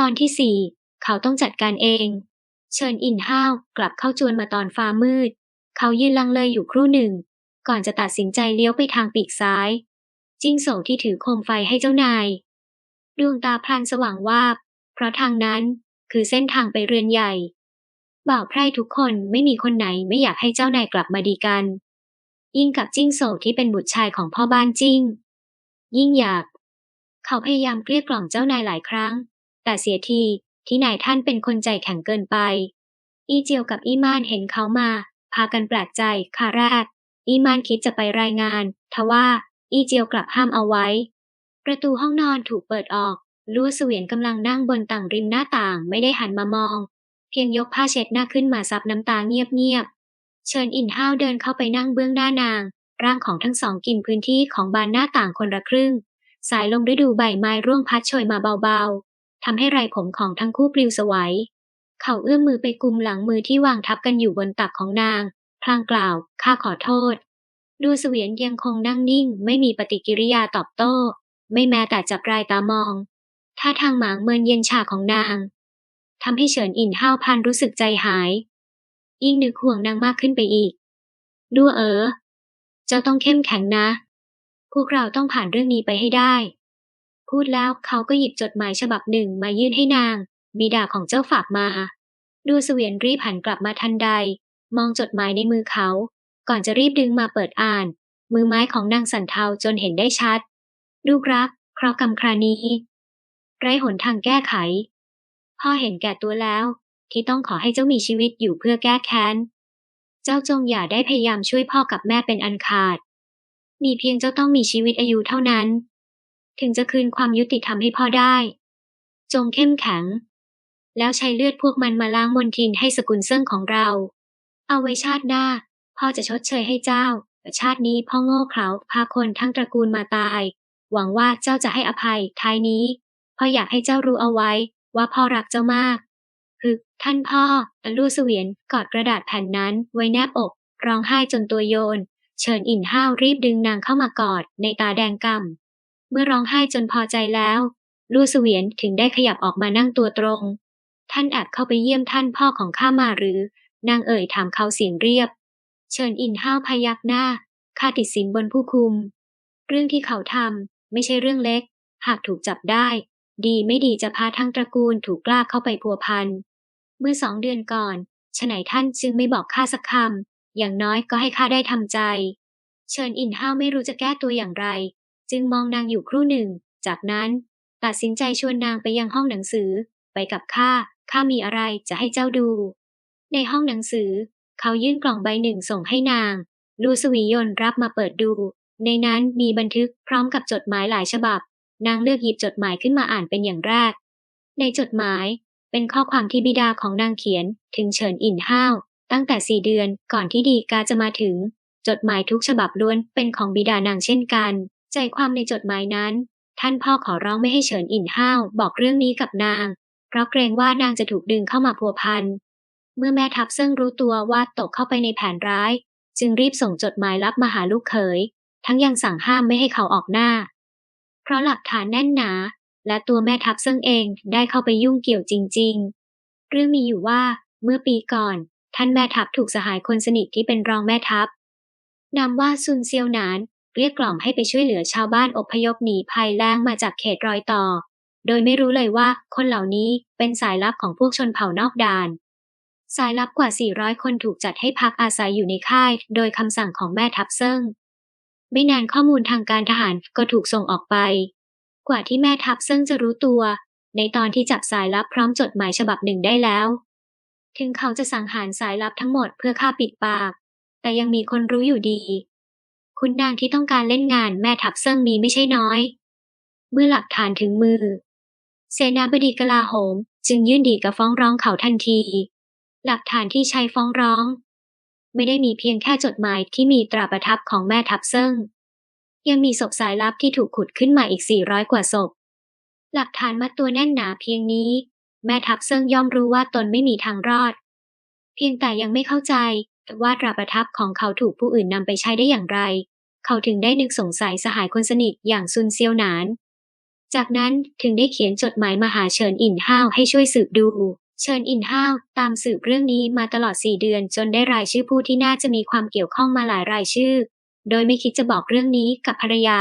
ตอนที่สี่เขาต้องจัดการเอง เชิญอินห้าวกลับเข้าจวนมาตอนฟ้ามืด เขายืนลังเลอยู่ครู่หนึ่ง ก่อนจะตัดสินใจเลี้ยวไปทางปีกซ้าย จิ้งโสที่ถือโคมไฟให้เจ้านาย ดวงตาพลันสว่างวาบ เพราะทางนั้นคือเส้นทางไปเรือนใหญ่ บ่าวไพร่ทุกคนไม่มีคนไหนไม่อยากให้เจ้านายกลับมาดีกัน ยิ่งกับจิ้งโสที่เป็นบุตรชายของพ่อบ้านจิ้ง ยิ่งอยาก เขาพยายามเกลี้ยกล่อมเจ้านายหลายครั้ง แต่เสียทีที่นายท่านเป็นคนใจแข็งเกินไป อีเจียวกับอีมานเห็นเขามา พากันแปลกใจคาแรก อีมานคิดจะไปรายงาน ทว่าอีเจียวกลับห้ามเอาไว้ ประตูห้องนอนถูกเปิดออกลู่เสวียนกำลังนั่งบนต่างริมหน้าต่างไม่ได้หันมามอง เพียงยกผ้าเช็ดหน้าขึ้นมาซับน้ำตาเงียบๆ เชิญอินห้าวเดินเข้าไปนั่งเบื้องหน้านาง ร่างของทั้งสองกินพื้นที่ของบานหน้าต่างคนละครึ่ง สายลมฤดูใบไม้ร่วงพัดโชยมาเบาๆ ทำให้ไรผมของทั้งคู่ปลิวสวัย เขาเอื้อมมือไปกุมหลังมือที่วางทับกันอยู่บนตักของนาง พลางกล่าว ข้าขอโทษ ดูเสวียนยังคงนั่งนิ่ง ไม่มีปฏิกิริยาตอบโต้ ไม่แม้แต่จับรายตามอง ท่าทางหมางเมินเย็นชาของนางทำให้เฉินอินห้าวพันรู้สึกใจหาย ยิ่งนึกห่วงนางมากขึ้นไปอีก ดูเออเจ้าต้องเข้มแข็งนะ พวกเราต้องผ่านเรื่องนี้ไปให้ได้ พูดแล้วเขาก็หยิบจดหมายฉบับหนึ่งมายื่นให้นาง บิดาของเจ้าฝากมา ดูเสวียนรีบหันกลับมาทันใด มองจดหมายในมือเขา ก่อนจะรีบดึงมาเปิดอ่าน มือไม้ของนางสันเทาจนเห็นได้ชัด ลูกรักเคราะกรรมครานี้ ไร้หนทางแก้ไข พ่อเห็นแก่ตัวแล้ว ที่ต้องขอให้เจ้ามีชีวิตอยู่เพื่อแก้แค้น เจ้าจงอย่าได้พยายามช่วยพ่อกับแม่เป็นอันขาด มีเพียงเจ้าต้องมีชีวิตอายุเท่านั้น ถึงจะคืนความยุติธรรมให้พ่อได้ จงเข้มแข็ง แล้วใช้เลือดพวกมันมาล้างมนทินให้สกุลเซิ่งของเรา เอาไว้ชาติหน้า พ่อจะชดเชยให้เจ้าแต่ชาตินี้พ่อโง่เขลาพาคนทั้งตระกูลมาตาย หวังว่าเจ้าจะให้อภัยท้ายนี้พ่ออยากให้เจ้ารู้เอาไว้ ว่าพ่อรักเจ้ามากพึท่านพ่อลู่เสวียนกอดกระดาษแผ่นนั้นไว้แนบอก ร้องไห้จนตัวโยน เชิญอินห้าวรีบดึงนางเข้ามากอดในตาแดงกำ เมื่อร้องไห้จนพอใจแล้ว ลู่เสวียนถึงได้ขยับออกมานั่งตัวตรง ท่านแอบเข้าไปเยี่ยมท่านพ่อของข้ามาหรือ นางเอ่ยถามเขาเสียงเรียบ เชิญอินห้าวพยักหน้าข้าติดสินบนผู้คุม เรื่องที่เขาทำไม่ใช่เรื่องเล็ก หากถูกจับได้ ดีไม่ดีจะพาทั้งตระกูลถูกกล้าเข้าไปพัวพัน เมื่อสองเดือนก่อนฉไหนท่านจึงไม่บอกข้าสักคำอย่างน้อยก็ให้ข้าได้ทำใจ เชิญอินห้าวไม่รู้จะแก้ตัวอย่างไร จึงมองนางอยู่ครู่หนึ่ง จากนั้น ตัดสินใจชวนนางไปยังห้องหนังสือ ไปกับข้าข้ามีอะไรจะให้เจ้าดู ในห้องหนังสือ เขายื่นกล่องใบหนึ่งส่งให้นาง ลูสวียนรับมาเปิดดู ในนั้นมีบันทึกพร้อมกับจดหมายหลายฉบับ นางเลือกหยิบจดหมายขึ้นมาอ่านเป็นอย่างแรก ในจดหมายเป็นข้อความที่บิดาของนางเขียนถึงเฉินอินห้าว ตั้งแต่สี่เดือนก่อนที่ดีกาจะมาถึง จดหมายทุกฉบับล้วนเป็นของบิดานางเช่นกัน ใจความในจดหมายนั้น ท่านพ่อขอร้องไม่ให้เฉินอินห้าวบอกเรื่องนี้กับนาง เพราะเกรงว่านางจะถูกดึงเข้ามาพัวพัน เมื่อแม่ทัพซึ่งรู้ตัวว่าตกเข้าไปในแผนร้าย จึงรีบส่งจดหมายลับมาหาลูกเขย ทั้งยังสั่งห้ามไม่ให้เขาออกหน้า เพราะหลักฐานแน่นหนา และตัวแม่ทัพซึ่งเองได้เข้าไปยุ่งเกี่ยวจริง ๆ เรื่องมีอยู่ว่าเมื่อปีก่อน ท่านแม่ทัพถูกสหายคนสนิทที่เป็นรองแม่ทัพนำว่าซุนเซียวหนาน เกลี้ยกล่อมให้ไปช่วยเหลือชาวบ้านอพยพหนีภัยแล้งมาจากเขตรอยต่อ โดยไม่รู้เลยว่าคนเหล่านี้เป็นสายลับของพวกชนเผ่านอกด่าน สายลับกว่า 400 คนถูกจัดให้พักอาศัยอยู่ในค่าย โดยคำสั่งของแม่ทัพเซิ่ง ไม่นานข้อมูลทางการทหารก็ถูกส่งออกไป กว่าที่แม่ทัพเซิ่งจะรู้ตัว ในตอนที่จับสายลับพร้อมจดหมายฉบับหนึ่งได้แล้ว ถึงเขาจะสังหารสายลับทั้งหมดเพื่อฆ่าปิดปาก แต่ยังมีคนรู้อยู่ดี คุณนางที่ต้องการเล่นงานแม่ทัพเซิ่งมีไม่ใช่น้อย เมื่อหลักฐานถึงมือ เสนาบดีกลาโหม จึงยื่นดีกับฟ้องร้องเขาทันที หลักฐานที่ใช้ฟ้องร้อง ไม่ได้มีเพียงแค่จดหมายที่มีตราประทับของแม่ทัพเซิ่ง ยังมีศพสายลับที่ถูกขุดขึ้นมาอีก 400 กว่าศพ หลักฐานมัดตัวแน่นหนาเพียงนี้ แม่ทัพเซิ่งย่อมรู้ว่าตนไม่มีทางรอด เพียงแต่ยังไม่เข้าใจว่าตราประทับของเขาถูกผู้อื่นนำไปใช้ได้อย่างไร เขาถึงได้นึกสงสัยสหายคนสนิทอย่างซุนเซียวหนาน จากนั้นถึงได้เขียนจดหมายมาหาเฉินอินห้าวให้ช่วยสืบดู เฉินอินห้าวตามสืบเรื่องนี้มาตลอดสี่เดือนจนได้รายชื่อผู้ที่น่าจะมีความเกี่ยวข้องมาหลายรายชื่อ โดยไม่คิดจะบอกเรื่องนี้กับภรรยา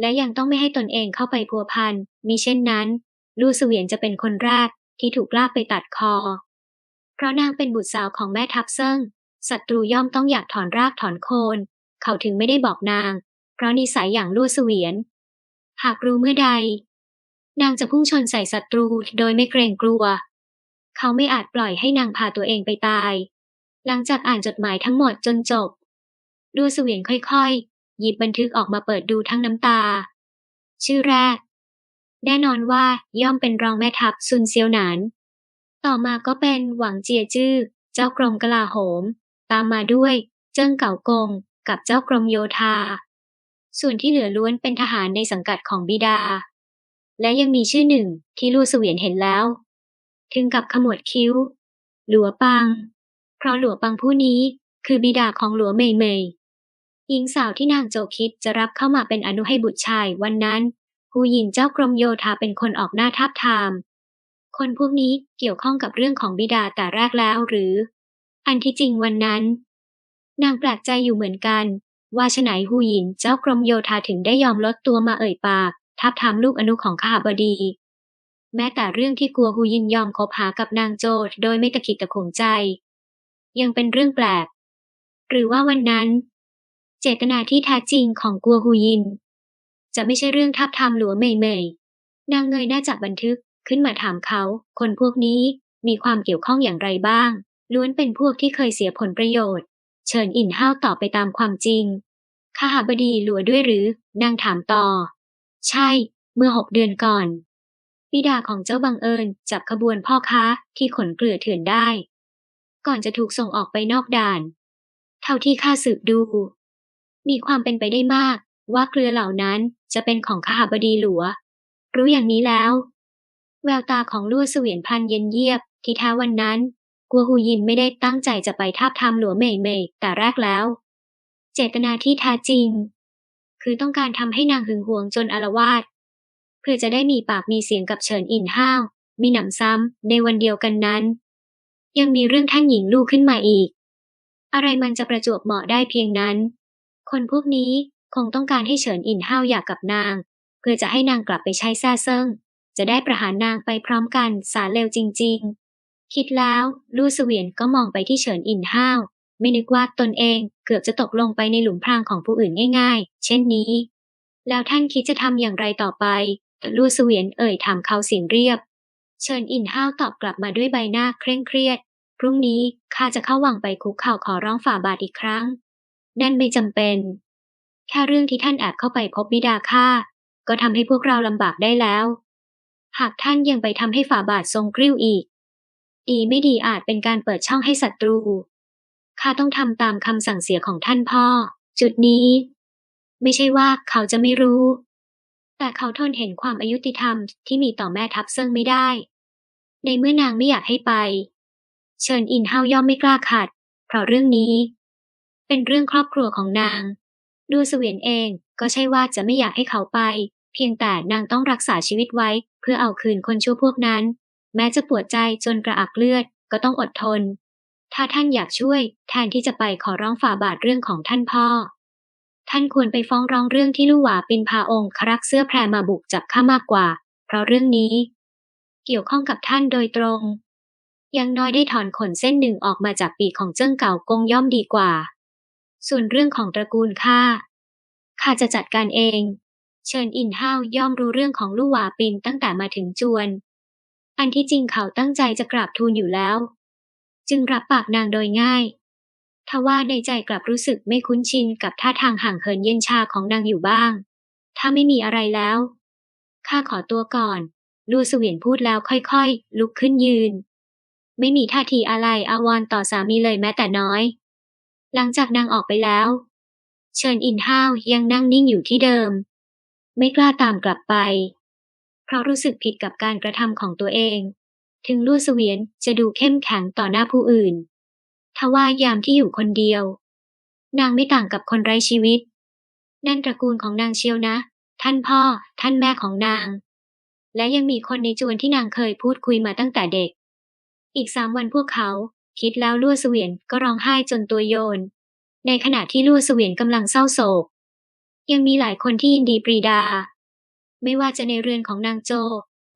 และยังต้องไม่ให้ตนเองเข้าไปพัวพันมิเช่นนั้น ลู่เสวียนจะเป็นคนแรกที่ถูกลากไปตัดคอ เพราะนางเป็นบุตรสาวของแม่ทัพเซิ่งศัตรูย่อมต้องอยากถอนรากถอนโคน เขาถึงไม่ได้บอกนาง เพราะนิสัยอย่างลู่เสวียน หากรู้เมื่อใด นางจะพุ่งชนใส่ศัตรูโดยไม่เกรงกลัว เขาไม่อาจปล่อยให้นางพาตัวเองไปตาย หลังจากอ่านจดหมายทั้งหมดจนจบลู่เสวียนค่อยๆ หยิบบันทึกออกมาเปิดดูทั้งน้ำตา ชื่อแรก แน่นอนว่าย่อมเป็นรองแม่ทัพซุนเซียวหนาน ต่อมาก็เป็นหวังเจียจื้อเจ้ากรมกลาโหม ตามมาด้วยเจิ้งเก่ากง กับเจ้ากรมโยธา ส่วนที่เหลือล้วนเป็นทหารในสังกัดของบิดา และยังมีชื่อหนึ่งที่ลู่เสวียนเห็นแล้ว ถึงกับขมวดคิ้ว หลัวปัง เพราะหลัวปังผู้นี้คือบิดาของหลัวเมยเมยหญิงสาวที่นางโจคิดจะรับเข้ามาเป็นอนุให้บุตรชายวันนั้นหูหยินเจ้ากรมโยธาเป็นคนออกหน้าทับทาม คนพวกนี้เกี่ยวข้องกับเรื่องของบิดาแต่แรกแล้วหรือ อันที่จริงวันนั้น นางแปลกใจอยู่เหมือนกัน ว่าฉไหนหูหยินเจ้ากรมโยธาถึงได้ยอมลดตัวมาเอ่ยปากทับทามลูกอนุของข้าบดี แม้แต่เรื่องที่กลัวหูยินยอมคบหากับนางโจดโดยไม่ตะขิดตะขวงใจ ยังเป็นเรื่องแปลก หรือว่าวันนั้น เจตนาที่แท้จริงของกัวหูยิน จะไม่ใช่เรื่องทับทามหลัวเมยเมยนางเงยหน้าจากบันทึกขึ้นมาถามเขา คนพวกนี้มีความเกี่ยวข้องอย่างไรบ้าง ล้วนเป็นพวกที่เคยเสียผลประโยชน์ เชิญอินห้าวตอบไปตามความจริงข้าหาบดีหลัวด้วยหรือนางถามต่อ ใช่ เมื่อหกเดือนก่อนบิดาของเจ้าบังเอิญจับขบวนพ่อค้าที่ขนเกลือเถื่อนได้ ก่อนจะถูกส่งออกไปนอกด่าน เท่าที่ข้าสืบดู มีความเป็นไปได้มากว่าเกลือเหล่านั้นจะเป็นของข้าบดีหลัว รู้อย่างนี้แล้ว แววตาของลู่เสวียนพันเย็นเยียบที่ท้าวันนั้น กัวหูยินไม่ได้ตั้งใจจะไปทาบทามหลัวเมยเมยแต่แรกแล้ว เจตนาที่แท้จริง คือต้องการทำให้นางหึงหวงจนอารวาสเพื่อจะได้มีปากมีเสียงกับเฉินอินห้าว มีหนำซ้ำในวันเดียวกันนั้น ยังมีเรื่องท่านหญิงลูกขึ้นมาอีก อะไรมันจะประจวบเหมาะได้เพียงนั้น คนพวกนี้คงต้องการให้เฉินอินห้าวอยากกับนาง เพื่อจะให้นางกลับไปใช้แซ่เซิงจะได้ประหารนางไปพร้อมกันสารเลวจริง ๆ คิดแล้วลู่เสวียนก็มองไปที่เฉินอินห้าว ไม่นึกว่าตนเองเกือบจะตกลงไปในหลุมพรางของผู้อื่นง่าย ๆ เช่นนี้ แล้วท่านคิดจะทำอย่างไรต่อไปลู่เสวียนเอ่ยถามเขาเสียงเรียบเชิญอินห้าวตอบกลับมาด้วยใบหน้าเคร่งเครียด พรุ่งนี้ข้าจะเข้าวังไปคุกเข่าขอร้องฝ่าบาทอีกครั้ง นั่นไม่จำเป็น แค่เรื่องที่ท่านแอบเข้าไปพบบิดาข้าก็ทำให้พวกเราลำบากได้แล้ว หากท่านยังไปทำให้ฝ่าบาททรงกริ้วอีก ดีไม่ดีอาจเป็นการเปิดช่องให้ศัตรู ข้าต้องทำตามคำสั่งเสียของท่านพ่อ จุดนี้ ไม่ใช่ว่าเขาจะไม่รู้ แต่เขาทนเห็นความอายุติธรรมที่มีต่อแม่ทัพเซิงไม่ได้ ในเมื่อนางไม่อยากให้ไป เชิญอินเฮาย่อมไม่กล้าขัด เพราะเรื่องนี้ เป็นเรื่องครอบครัวของนาง ดูเสวียนเองก็ใช่ว่าจะไม่อยากให้เขาไป เพียงแต่นางต้องรักษาชีวิตไว้ เพื่อเอาคืนคนชั่วพวกนั้น แม้จะปวดใจจนกระอักเลือดก็ต้องอดทน ถ้าท่านอยากช่วย แทนที่จะไปขอร้องฝ่าบาทเรื่องของท่านพ่อ ท่านควรไปฟ้องร้องเรื่องที่ลู่หวาปินพาองค์ครักเสื้อแพรมาบุกจับข้ามากกว่า เพราะเรื่องนี้ เกี่ยวข้องกับท่านโดยตรงยังน้อยได้ถอนขนเส้นหนึ่งออกมาจากปีกของเจิ้งเก่ากงย่อมดีกว่า ส่วนเรื่องของตระกูลข้า ข้าจะจัดการเอง เชิญอินห้าวย่อมรู้เรื่องของลู่หวาปินตั้งแต่มาถึงจวน อันที่จริงเขาตั้งใจจะกราบทูลอยู่แล้ว จึงรับปากนางโดยง่ายทว่าในใจกลับรู้สึกไม่คุ้นชินกับท่าทางห่างเหินเย็นชาของนางอยู่บ้าง ถ้าไม่มีอะไรแล้ว ข้าขอตัวก่อนลู่เสวียนพูดแล้วค่อยๆ ลุกขึ้นยืน ไม่มีท่าทีอะไรอาวรณ์ต่อสามีเลยแม้แต่น้อย หลังจากนางออกไปแล้ว เชิญอินห้าวยังนั่งนิ่งอยู่ที่เดิม ไม่กล้าตามกลับไป ราะรู้สึกผิดกับการกระทำของตัวเอง ถึงลู่เสวียนจะดูเข้มแข็งต่อหน้าผู้อื่น ทว่ายามที่อยู่คนเดียว นางไม่ต่างกับคนไร้ชีวิต นั่นตระกูลของนางเชียวนะ ท่านพ่อ ท่านแม่ของนาง และยังมีคนในจวนที่นางเคยพูดคุยมาตั้งแต่เด็ก อีกสามวันพวกเขา คิดแล้วลั่เสวียนก็ร้องไห้จนตัวโยน ในขณะที่ลั่เสวียนกำลังเศร้าโศก ยังมีหลายคนที่ยินดีปรีดา ไม่ว่าจะในเรือนของนางโจ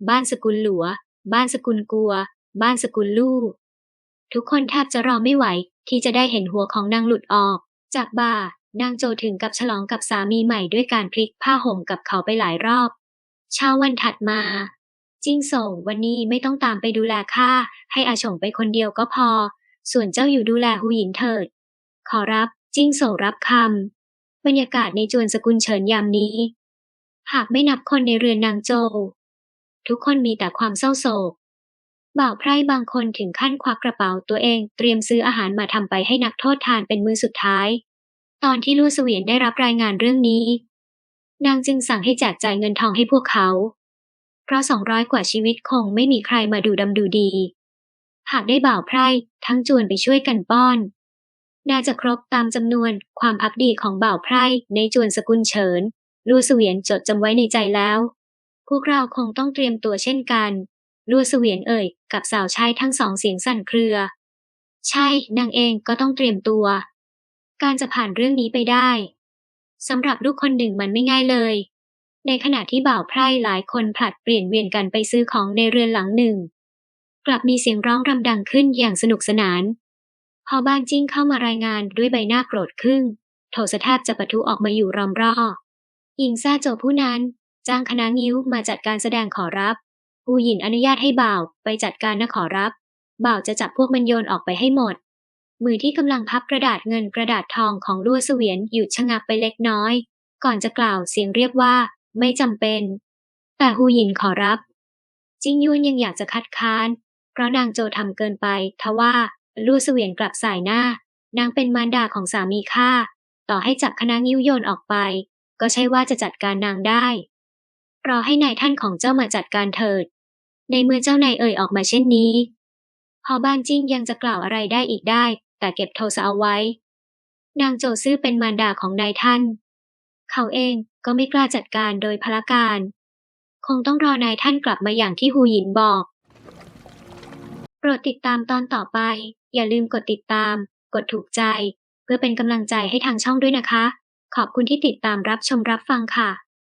บ้านสกุลหลัว บ้านสกุลกัว บ้านสกุลลู่ ทุกคนแทบจะรอไม่ไหว ที่จะได้เห็นหัวของนางหลุดออก จากบ่านางโจถึงกับฉลองกับสามีใหม่ด้วยการพลิกผ้าห่มกับเขาไปหลายรอบเช้าวันถัดมา จิ้งส่งวันนี้ไม่ต้องตามไปดูแลข้าให้อาฉงไปคนเดียวก็พอ ส่วนเจ้าอยู่ดูแลหูหญินเถิด ขอรับจิ้งส่งรับคำบรรยากาศในจวนสกุลเฉินยามนี้ หากไม่นับคนในเรือนนางโจทุกคนมีแต่ความเศร้าโศก บ่าวไพร่บางคนถึงขั้นควักกระเป๋าตัวเองเตรียมซื้ออาหารมาทำไปให้นักโทษทานเป็นมือสุดท้าย ตอนที่ลู่เสวียนได้รับรายงานเรื่องนี้ นางจึงสั่งให้แจกจ่ายเงินทองให้พวกเขา เพราะสองร้อยกว่าชีวิตคงไม่มีใครมาดูดำดูดี หากได้บ่าวไพร่ทั้งจวนไปช่วยกันป้อน น่าจะครบตามจำนวนความพักดีของบ่าวไพร่ในจวนสกุลเฉิน ลู่เสวียนจดจำไว้ในใจแล้ว พวกเราคงต้องเตรียมตัวเช่นกันลู่เสวียนเอ่ย กับสาวใช้ทั้งสองเสียงสั่นเครือ ใช่นางเองก็ต้องเตรียมตัว การจะผ่านเรื่องนี้ไปได้สำหรับลูกคนหนึ่งมันไม่ง่ายเลย ในขณะที่บ่าวไพร่หลายคนผลัดเปลี่ยนเวียนกันไปซื้อของในเรือนหลังหนึ่ง กลับมีเสียงร้องรำดังขึ้นอย่างสนุกสนานพอบ้านจิ้งเข้ามารายงานด้วยใบหน้าโกรธครึ่งโทสะแทบจะปะทุออกมาอยู่รอมรอบ หญิงซาโจผู้นั้น จ้างคณะงิ้วมาจัดการแสดงขอรับหูหยินอนุญาตให้บ่าวไปจัดการนะขอรับ บ่าวจะจับพวกมันโยนออกไปให้หมด มือที่กำลังพับกระดาษเงินกระดาษทองของลั่วเสวียนหยุดชะงักไปเล็กน้อย ก่อนจะกล่าวเสียงเรียบว่า ไม่จำเป็น แต่ฮูหยินขอรับ จิ้งยุนยังอยากจะคัดค้าน เพราะนางโจทำเกินไปทว่าลู่เสวียนกลับสายหน้า นางเป็นมารดาของสามีข้าต่อให้จับคณะงิ้วโยนออกไป ก็ใช่ว่าจะจัดการนางได้ รอให้นายท่านของเจ้ามาจัดการเถิด ในเมื่อเจ้านายเอ่ยออกมาเช่นนี้ พอบ้านจิ้งยังจะกล่าวอะไรได้อีกได้ แต่เก็บโทสะเอาไว้ นางโจซื่อเป็นมารดาของนายท่าน เขาเองก็ไม่กล้าจัดการโดยพละการ คงต้องรอนายท่านกลับมาอย่างที่ฮูหยินบอกโปรดติดตามตอนต่อไป อย่าลืมกดติดตาม กดถูกใจ เพื่อเป็นกำลังใจให้ทางช่องด้วยนะคะ ขอบคุณที่ติดตามรับชมรับฟังค่ะ